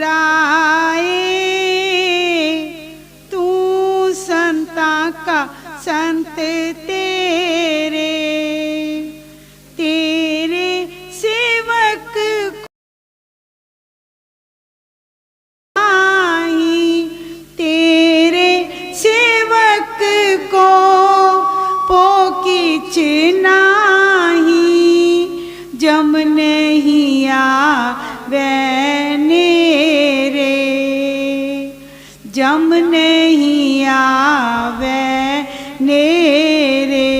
राए तू संता का संत तेरे तेरे सेवक आई, तेरे सेवक को पोकिच नाही जम नहीं आवे नहीं आवे रे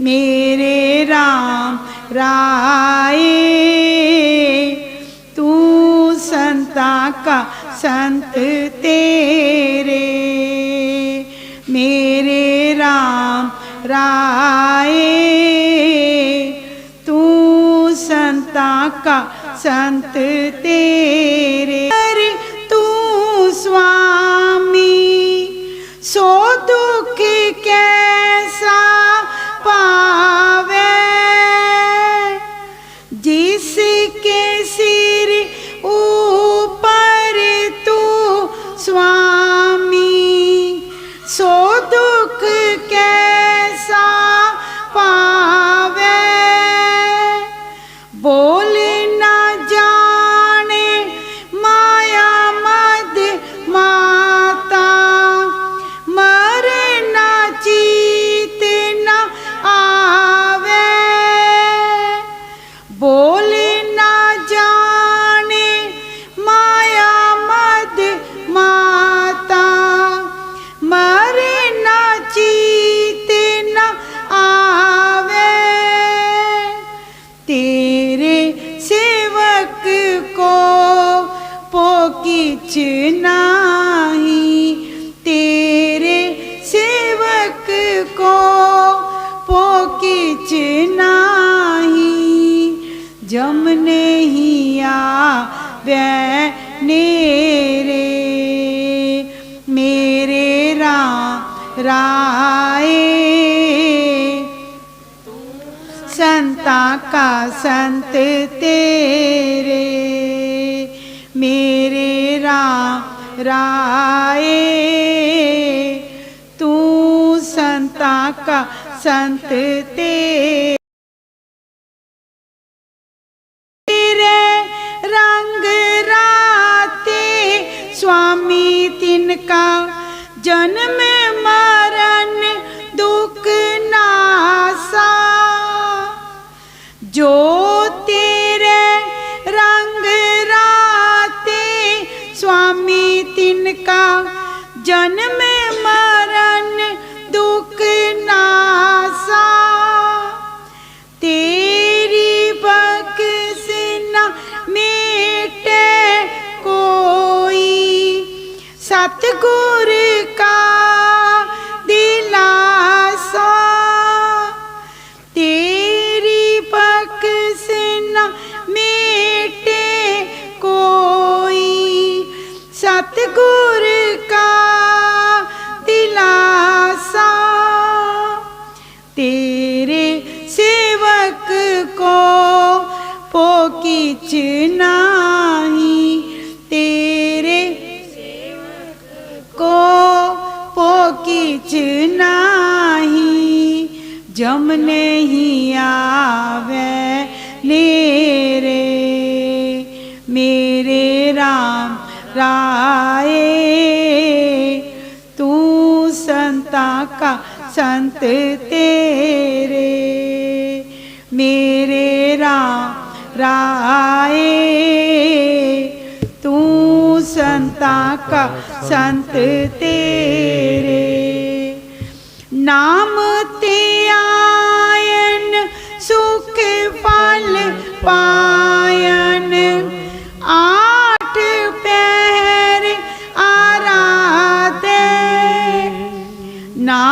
मेरे राम राए तू संता का संत तेरे, मेरे राम राए तू संता का संत तेरे। स्वामी पोकिच नाही तेरे सेवक को पोकिच नाही जम नहीं नेरे मेरे राम राए संता का संत तेरे, मेरे राए तू संता का संत तेरे रंग राते स्वामी तिनका जन्म जम नहीं आवे नेरे मेरे राम राए तू संता का संत तेरे, मेरे राम राए तू संता का संत तेरे না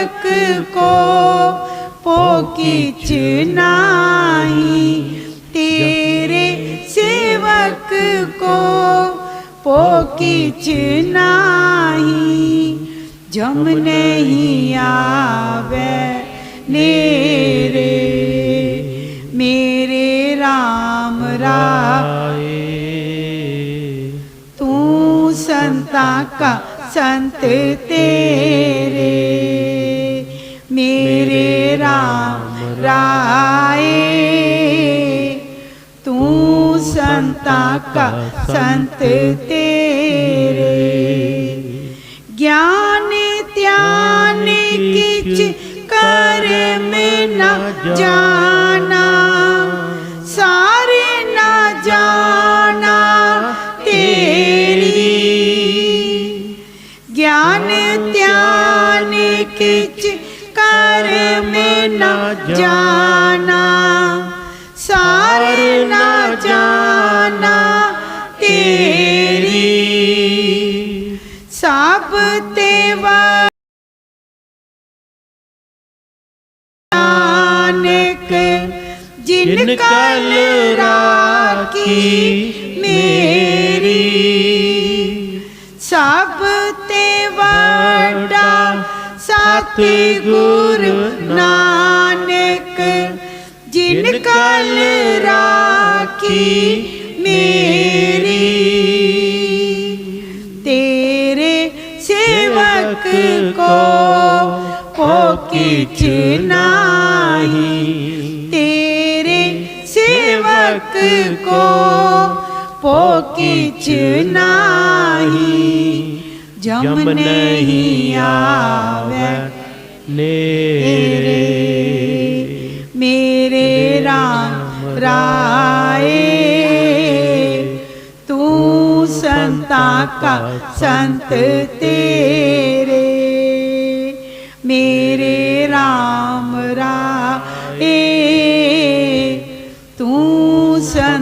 सेवक को पोकिच नाही तेरे सेवक को पोकिच नाही जम नहीं आवे नेरे, मेरे राम राय। तू संता का संत तेरे मेरे राम राय। तू संता का संत तेरे। किच कर में न जाना सारे न जाना तेरी। सब तेवा नानक जिन कल राखी मेरी। सब ते वड्डा सत गुरु नानक जिन कल राखी मेरी। तेरे सेवक को को किच नाही। तेरे सेवक को पो किच नाही। जम नहीं आवे। नेरे मेरे राम राए तू संता का संत तेरे मेरे